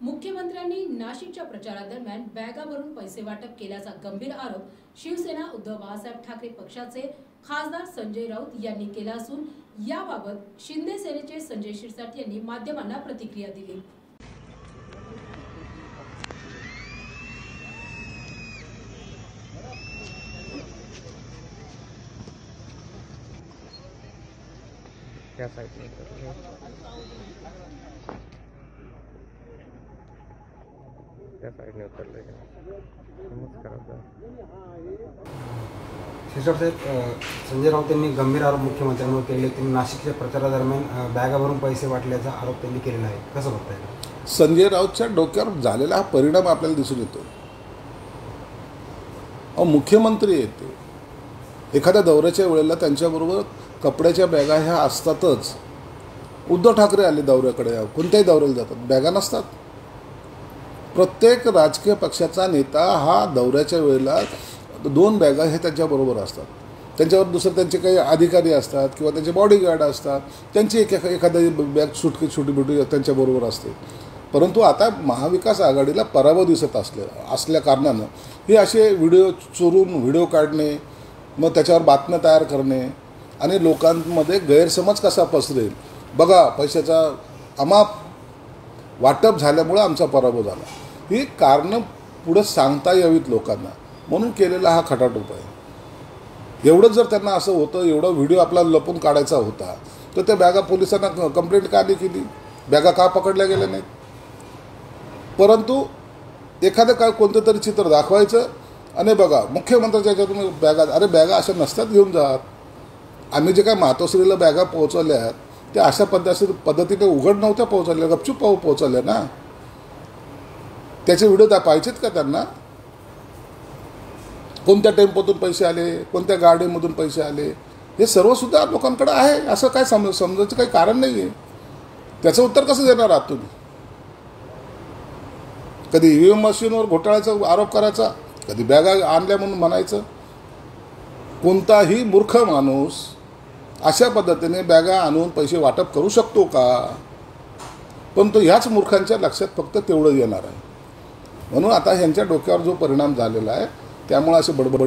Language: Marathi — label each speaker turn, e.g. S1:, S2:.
S1: मुख्यमंत्र्यांनी नाशिकच्या प्रचारादरम्यान बॅगावरून पैसे वाटप केल्याचा गंभीर आरोप शिवसेना उद्धव बाळासाहेब ठाकरे पक्षाचे खासदार संजय राऊत यांनी केला असून याबाबत शिंदे सेनेचे संजय शिरसाट यांनी माध्यमांना प्रतिक्रिया दिली.
S2: त्या त्या साईडने उतरले नमस्कार आता.
S3: शिरसाट साहेब अ, संजय राऊत यांनी गंभीर आरोप मुख्यमंत्र्यांवर केले. त्यांनी नाशिकच्या प्रचारादरम्यान अ, बॅगा भरून पैसे वाटल्याचा आरोप त्यांनी केलेला आहे. कसं बघताय?
S4: संजय राऊतच्या डोक्यावर झालेला हा परिणाम आपल्याला दिसून येतो अहो मुख्यमंत्री येते. एखाद्या दौऱ्याच्या वेळेला त्यांच्याबरोबर कपड्याच्या बॅगा ह्या असतातच. उद्धव ठाकरे आले दौऱ्याकडे. कोणत्याही दौऱ्याला जातात. बॅगा नसतात. प्रत्येक राजकीय पक्षाचा नेता हा दौऱ्याच्या वेळेला दोन बॅगा हे त्यांच्याबरोबर असतात. त्यांच्यावर दुसरं त्यांचे काही अधिकारी असतात किंवा त्यांचे बॉडीगार्ड असतात. त्यांची एक एखादी बॅग सुटकी छोटी मोठी त्यांच्याबरोबर असते. परंतु आता महाविकास आघाडीला पराभव दिसत असले असल्या कारणानं हे असे व्हिडिओ चोरून व्हिडिओ काढणे मग त्याच्यावर बातम्या तयार करणे आणि लोकांमध्ये गैरसमज कसा पसरेल? बघा पैशाचा अमाप वाटप झाल्यामुळं आमचा पराभव झाला. ही कारणं पुढं सांगता यावीत लोकांना. म्हणून केलेला हा खटाटोप आहे एवढंच जर त्यांना असं होतं एवढा व्हिडिओ आपला लपून काढायचा होता तर त्या बॅगा पोलिसांना कंप्लेंट का नाही केली? बॅगा का पकडल्या गेल्या नाहीत? परंतु एखादं काय कोणतं तरी चित्र दाखवायचं आणि बघा मुख्यमंत्र्याच्या ह्याच्यातून बॅगा अरे बॅगा अशा नसतात घेऊन जात. आम्ही जे काय मातोश्रीला बॅगा पोहोचवल्या आहेत त्या अशा पद्धती पद्धतीने उघड नव्हत्या पोहोचवल्या गपचूप पाहू पोहोचवल्या ना. त्याचे व्हिडिओ त्या पाहिजेत का त्यांना? कोणत्या टेम्पोतून पैसे आले? कोणत्या गाडीमधून पैसे आले? हे सर्वसुद्धा लोकांकडे आहे. असं काय समज समजायचं काही कारण नाही आहे त्याचं उत्तर कसं देणार आहात तुम्ही? कधी ई व्ही एम मशीनवर घोटाळ्याचा आरोप करायचा? कधी बॅगा आणल्या म्हणून म्हणायचं? कोणताही मूर्ख माणूस अशा पद्धतीने बॅगा आणून पैसे वाटप करू शकतो का? पण तो ह्याच मूर्खांच्या लक्षात फक्त तेवढं येणार आहे. म्हणून आता ह्यांच्या डोक्यावर जो परिणाम झालेला आहे त्यामुळे असे बडबड